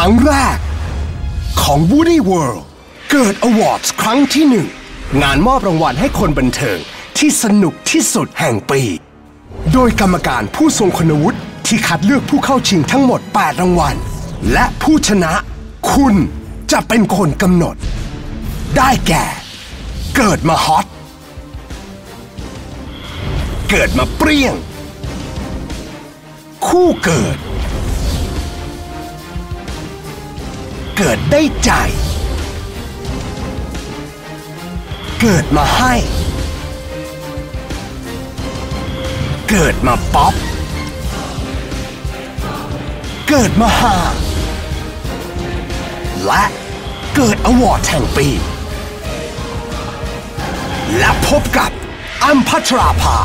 รั้งแรก ของ Woody World เกิด Awards ครั้งที่หนึ่งงานมอบรางวัลให้คนบันเทิงที่สนุกที่สุดแห่งปี โดยกรรมการผู้ทรงคุณวุฒิที่คัดเลือกผู้เข้าชิงทั้งหมด 8 รางวัล และผู้ชนะ คุณจะเป็นคนกำหนด ได้แก่ เกิดมาฮอต เกิดมาเปรี้ยง คู่เกิด เกิดได้ใจ เกิดมาให้ เกิดมาป๊อป เกิดมาหา และเกิดอวอร์ดแห่งปี และพบกับอัมพัชราภา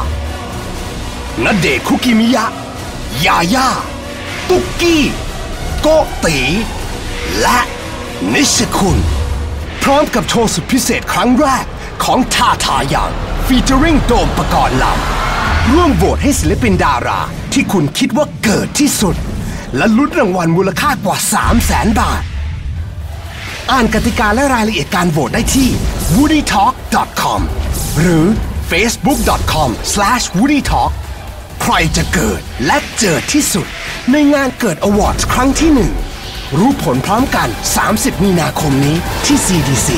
ณเดชคุกิมิยะ ยาย่า ตุกกี้ โกตี และนิชคุณ พร้อมกับโชว์สุดพิเศษครั้งแรกของท่าทายังฟีเจอริงโดมประกอบลำร่วมโหวตให้ศิลปินดารา ที่คุณคิดว่าเกิดที่สุด และลุ้นรางวัลมูลค่ากว่า 3 0 0แสนบาท อ่านกติกาและรายละเอียดการโหวตได้ที่ woodytalk.com หรือ facebook.com/woodytalk ใครจะเกิดและเจอที่สุด ในงานเกิดอวอร์ดครั้งที่หนึ่ง รู้ผลพร้อมกัน 30 มีนาคมนี้ที่ CDC